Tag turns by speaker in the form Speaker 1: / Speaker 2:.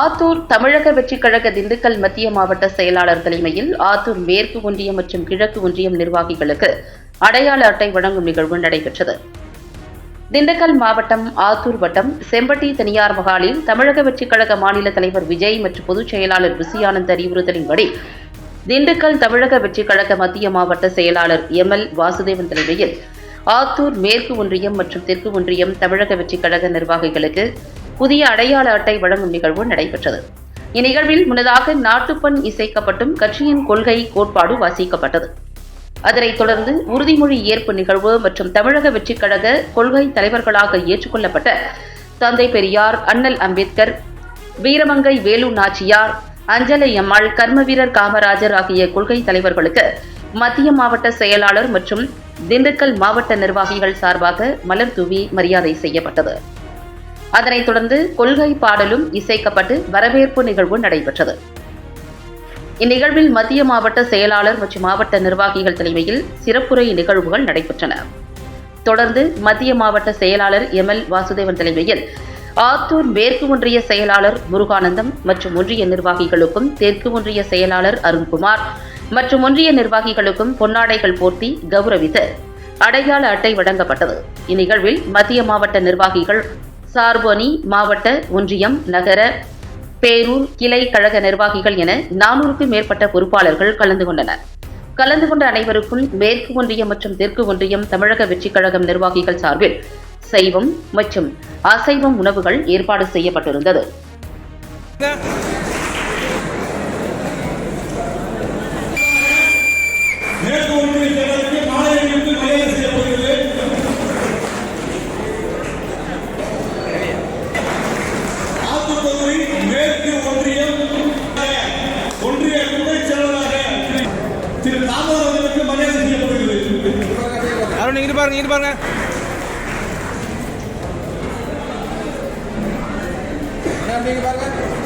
Speaker 1: ஆத்தூர் தமிழக வெற்றிக் கழக திண்டுக்கல் மத்திய மாவட்ட செயலாளர் தலைமையில் ஆத்தூர் மேற்கு ஒன்றியம் மற்றும் கிழக்கு ஒன்றியம் நிர்வாகிகளுக்கு அடையாள அட்டை வழங்கும் நிகழ்வு நடைபெற்றது. திண்டுக்கல் மாவட்டம் ஆத்தூர் வட்டம் செம்பட்டி தனியார் மகாலில் தமிழக வெற்றிக் கழக மாநில தலைவர் விஜய் மற்றும் பொதுச் செயலாளர் விசியானந்த் அறிவுறுத்தலின்படி திண்டுக்கல் தமிழக வெற்றிக் கழக மத்திய மாவட்ட செயலாளர் எம் எல் வாசுதேவன் தலைமையில் ஆத்தூர் மேற்கு ஒன்றியம் மற்றும் தெற்கு ஒன்றியம் தமிழக வெற்றிக் கழக நிர்வாகிகளுக்கு புதிய அடையாள அட்டை வழங்கும் நிகழ்வு நடைபெற்றது. இந்நிகழ்வில் முன்னதாக நாட்டுப்பண் இசைக்கப்பட்டும் கட்சியின் கொள்கை கோட்பாடு வாசிக்கப்பட்டது. அதனைத் தொடர்ந்து உறுதிமொழி ஏற்பு நிகழ்வு மற்றும் தமிழக வெற்றிக் கழக கொள்கை தலைவர்களாக ஏற்றுக்கொள்ளப்பட்ட தந்தை பெரியார் அண்ணல் அம்பேத்கர் வீரமங்கை வேலு நாச்சியார் அஞ்சலை அம்மாள் கர்மவீரர் காமராஜர் ஆகிய கொள்கை தலைவர்களுக்கு மத்திய மாவட்ட செயலாளர் மற்றும் திண்டுக்கல் மாவட்ட நிர்வாகிகள் சார்பாக மலர் தூவி மரியாதை செய்யப்பட்டது. அதனைத் தொடர்ந்து கொள்கை பாடலும் இசைக்கப்பட்டு வரவேற்பு நிகழ்வு நடைபெற்றது. இந்நிகழ்வில் மத்திய மாவட்ட செயலாளர் மற்றும் மாவட்ட நிர்வாகிகள் தலைமையில் சிறப்புரை நிகழ்வுகள் நடைபெற்றன. தொடர்ந்து மத்திய மாவட்ட செயலாளர் எம். எல். வாசுதேவன் தலைமையில் ஆத்தூர் மேற்கு ஒன்றிய செயலாளர் முருகானந்தம் மற்றும் ஒன்றிய நிர்வாகிகளுக்கும் தெற்கு ஒன்றிய செயலாளர் அருண்குமார் மற்றும் ஒன்றிய நிர்வாகிகளுக்கும் பொன்னாடைகள் போர்த்தி கௌரவித்து அடையாள அட்டை வழங்கப்பட்டது. இந்நிகழ்வில் மத்திய மாவட்ட நிர்வாகிகள் சார்போனி மாவட்ட ஒன்றியம் நகர பேரூர் கிளை கழக நிர்வாகிகள் என நானூறுக்கும் மேற்பட்ட பொறுப்பாளர்கள் கலந்து கொண்டனர். கலந்து கொண்ட அனைவருக்கும் மேற்கு ஒன்றியம் மற்றும் தெற்கு ஒன்றியம் தமிழக வெற்றிக் கழகம் நிர்வாகிகள் சார்பில் சைவம் மற்றும் அசைவம் உணவுகள் ஏற்பாடு செய்யப்பட்டிருந்தது
Speaker 2: மேற்கு ஒன்றிய செயலருக்கு மாலை அணிவித்து மரியாதை செய்யப்படுகிறது ஆத்தூர் தொகுதி மேற்கு ஒன்றியம் ஒன்றிய துணை செயலராக திரு- திரு தாமோதர் அவர்களுக்கு மரியாதை செய்யப்படுகிறது
Speaker 3: பாருங்க இங்கிட்டு பாருங்க.
Speaker 2: பாருங்க.